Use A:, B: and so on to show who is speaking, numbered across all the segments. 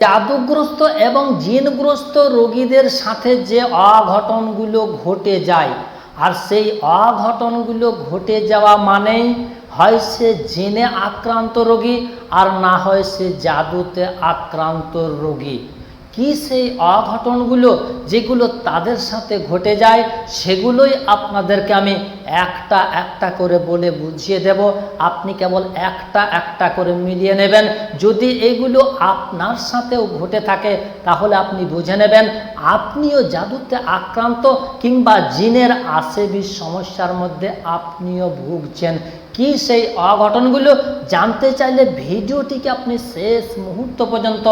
A: জাদুগ্রস্ত এবং জিনগ্রস্ত রোগীদের সাথে যে অঘটনগুলো ঘটে যায়, আর সেই অঘটনগুলো ঘটে যাওয়া মানেই হয় সে জিনে আক্রান্ত রোগী, আর না হয় সে জাদুতে আক্রান্ত রোগী। কি সেই অঘটনগুলো যেগুলো তাদের সাথে ঘটে যায়, সেগুলোই আপনাদেরকে আমি একটা একটা করে বলে বুঝিয়ে দেব। আপনি কেবল একটা একটা করে মিলিয়ে নেবেন। যদি এগুলো আপনার সাথেও ঘটে থাকে, তাহলে আপনি বুঝে নেবেন, আপনিও জাদুতে আক্রান্ত কিংবা জিনের আসেবি সমস্যার মধ্যে আপনিও ভুগছেন। কি সেই অঘটনগুলো জানতে চাইলে ভিডিওটিকে আপনি শেষ মুহূর্ত পর্যন্ত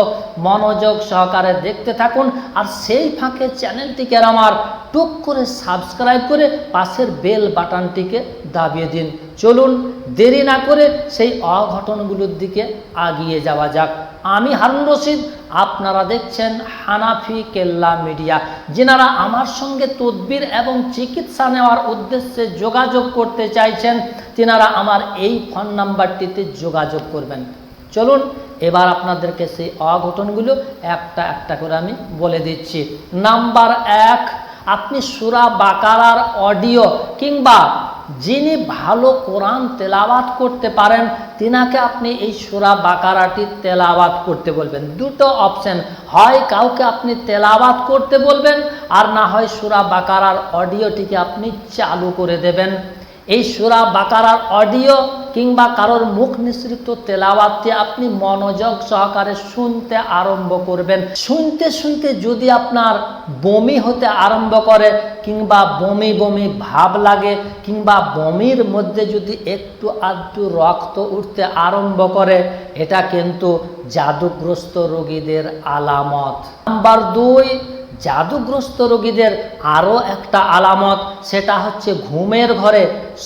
A: মনোযোগ সহকারে দেখতে থাকুন আর সেই ফাঁকে চ্যানেলটিকে আমার টুক করে সাবস্ক্রাইব করে পাশের বেল বাটনটিকে দাবিয়ে দিন। চলুন দেরি না করে সেই অঘটনগুলোর দিকে আগিয়ে যাওয়া যাক। আমি হারুন রশিদ, আপনারা দেখছেন হানাফি কেল্লা মিডিয়া। যেনারা আমার সঙ্গে তদবির এবং চিকিৎসা নেওয়ার উদ্দেশ্যে যোগাযোগ করতে চাইছেন, তেনারা আমার এই ফোন নাম্বারটিতে যোগাযোগ করবেন। চলুন, এবার আপনাদেরকে সেই অঘটনগুলো একটা একটা করে আমি বলে দিচ্ছি। নাম্বার এক, আপনি সুরা বাকারার অডিও কিংবা যিনি ভালো কোরআন তেলাওয়াত করতে পারেন, তিনাকে আপনি এই সুরা বাকারাটি তেলাওয়াত করতে বলবেন। দুটো অপশন হয় কাউকে আপনি তেলাওয়াত করতে বলবেন, আর না হয় সুরা বাকারার অডিওটিকে আপনি চালু করে দেবেন। এই সুরা বাকারার অডিও কিংবা কারোর মুখ নিঃসৃত তেলাওয়াতটি আপনি মনোযোগ সহকারে শুনতে আরম্ভ করবেন। শুনতে শুনতে যদি আপনার বমি হতে আরম্ভ করে কিংবা বমি বমি ভাব লাগে কিংবা বমির মধ্যে যদি একটু আধটু রক্ত উঠতে আরম্ভ করে, এটা কিন্তু জাদুগ্রস্ত রোগীদের আলামত। নাম্বার দুই, জাদুগ্রস্ত রোগীদের আরও একটা আলামত, সেটা হচ্ছে ঘুমের ঘরে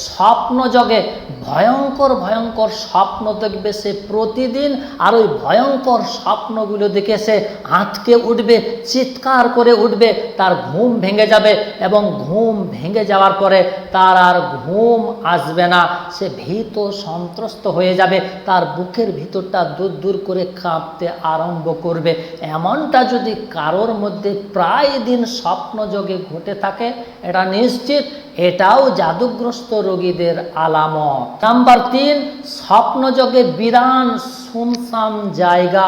A: স্বপ্ন জগে ভয়ঙ্কর ভয়ঙ্কর স্বপ্ন দেখবে সে প্রতিদিন আর ওই ভয়ঙ্কর স্বপ্নগুলো দেখে সে আঁতকে উঠবে, চিৎকার করে উঠবে, তার ঘুম ভেঙে যাবে এবং ঘুম ভেঙে যাওয়ার পরে তার আর ঘুম আসবে না। সে ভীত সন্ত্রস্ত হয়ে যাবে, তার বুকের ভিতরটা দূর দূর করে কাঁপতে আরম্ভ করবে। এমনটা যদি কারোর মধ্যে প্রায় দিন স্বপ্নযোগে ঘটে থাকে, এটা নিশ্চিত এটাও জাদুগ্রস্ত রোগীদের আলামত। নাম্বার তিন, স্বপ্নযোগে বিরান শুনসাম জায়গা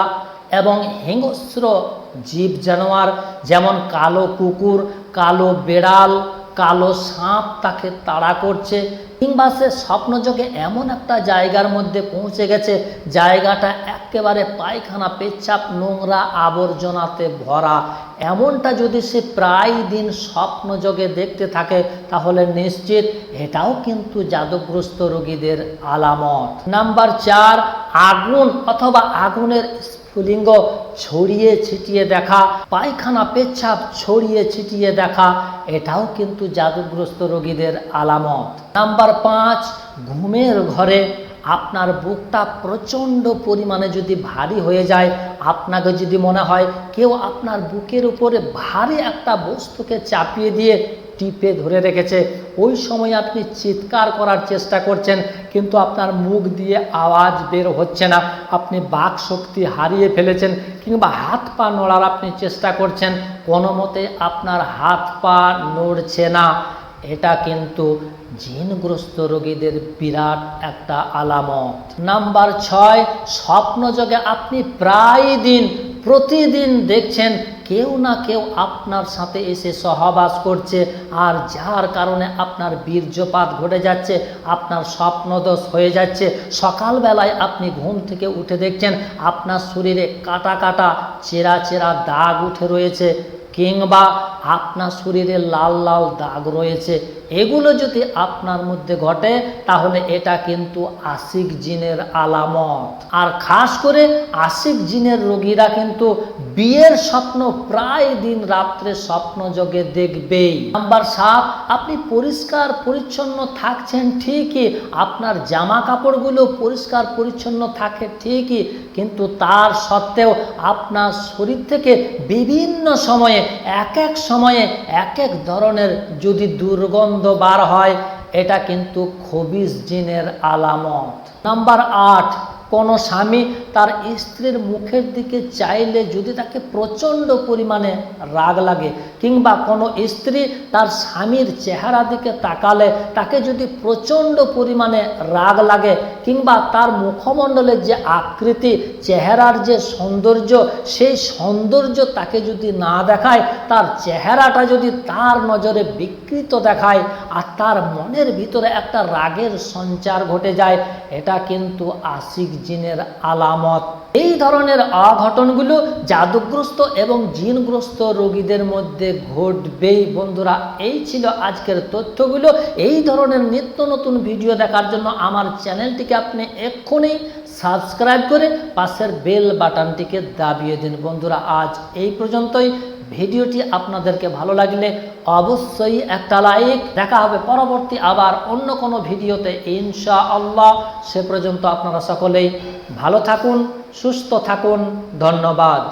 A: এবং হিংস্র জীব জানোয়ার যেমন কালো কুকুর, কালো বেড়াল কালো সাপ তাকে তাড়া করছে, কিংবা সে স্বপ্নযোগে এমন একটা জায়গার মধ্যে পৌঁছে গেছে, জায়গাটা একেবারে পায়খানা, পেচ্ছাপ, নোংরা আবর্জনাতে ভরা। এমনটা যদি সে প্রায় দিন স্বপ্নযোগে দেখতে থাকে, তাহলে নিশ্চিত এটাও কিন্তু জাদুগ্রস্ত রোগীদের আলামত। নাম্বার চার, আগুন অথবা আগুনের স্ফুলিঙ্গ ছড়িয়ে ছিটিয়ে দেখা, পায়খানা পেচ্ছাপ ছড়িয়ে ছিটিয়ে দেখা, এটাও কিন্তু জাদুগ্রস্ত রোগীদের আলামত। নাম্বার পাঁচ, ঘুমের ঘরে আপনার বুকটা প্রচণ্ড পরিমাণে যদি ভারী হয়ে যায়, আপনাকে যদি মনে হয় কেউ আপনার বুকের উপরে ভারী একটা বস্তুকে চাপিয়ে দিয়ে টিপে ধরে রেখেছে। ওই সময় আপনি চিৎকার করার চেষ্টা করছেন, কিন্তু আপনার মুখ দিয়ে আওয়াজ বের হচ্ছে না। আপনি বাক শক্তি হারিয়ে ফেলেছেন কিংবা হাত পা নড়ার আপনি চেষ্টা করছেন, কোনো মতে আপনার হাত পা নড়ছে না। এটা কিন্তু জিনগ্রস্ত রোগীদের বিরাট একটা আলামত। নাম্বার ছয়, স্বপ্নযোগে আপনি প্রায় দিন, প্রতিদিন দেখছেন কেউ না কেউ আপনার সাথে এসে সহবাস করছে, আর যার কারণে আপনার বীর্যপাত ঘটে যাচ্ছে, আপনার স্বপ্নদোষ হয়ে যাচ্ছে। সকালবেলায় আপনি ঘুম থেকে উঠে দেখছেন, আপনার শরীরে কাটা কাটা, চেরা চেরা দাগ উঠে রয়েছে। কিংবা আপনার শরীরে লাল লাল দাগ রয়েছে, এগুলো যদি আপনার মধ্যে ঘটে, তাহলে এটা কিন্তু আশিক জিনের আলামত। আর খাস করে আশিক জিনের রোগীরা কিন্তু বিয়ের স্বপ্ন প্রায় দিন রাত্রে স্বপ্ন যোগে দেখবেই। নাম্বার সাত, আপনি পরিষ্কার পরিচ্ছন্ন থাকছেন ঠিকই, আপনার জামা কাপড়গুলো পরিষ্কার পরিচ্ছন্ন থাকে ঠিকই, কিন্তু তার সত্ত্বেও আপনার শরীর থেকে বিভিন্ন সময়ে এক এক সময়ে এক এক ধরনের যদি দুর্গন্ধ বার হয়, এটা কিন্তু খবিস জিনের আলামত। নাম্বার আট কোনো স্বামী তার স্ত্রীর মুখের দিকে চাইলে যদি তাকে প্রচণ্ড পরিমাণে রাগ লাগে কিংবা কোনো স্ত্রী তার স্বামীর চেহারা দিকে তাকালে তাকে যদি প্রচণ্ড পরিমাণে রাগ লাগে কিংবা তার মুখমণ্ডলের যে আকৃতি, চেহারার যে সৌন্দর্য, সেই সৌন্দর্য তাকে যদি না দেখায়, তার চেহারাটা যদি তার নজরে বিকৃত দেখায় আর তার মনের ভিতরে একটা রাগের সঞ্চার ঘটে যায়, এটা কিন্তু আশিক জিনের আলামত। এই ধরনের অঘটনগুলো জাদুগ্রস্ত এবং জিনগ্রস্ত রোগীদের মধ্যে ঘটবেই। বন্ধুরা, এই ছিল আজকের তথ্যগুলো। এই ধরনের নিত্য নতুন ভিডিও দেখার জন্য আমার চ্যানেলটিকে আপনি এক্ষুনি সাবস্ক্রাইব করে পাশের বেল বাটনটিকে দাবিয়ে দিন। বন্ধুরা, আজ এই পর্যন্তই। ভিডিওটি আপনাদেরকে ভালো লাগলে অবশ্যই একটা লাইক। দেখা হবে পরবর্তী আবার অন্য কোনো ভিডিওতে ইনশা আল্লাহ সে পর্যন্ত আপনারা সকলেই ভালো থাকুন, সুস্থ থাকুন। ধন্যবাদ।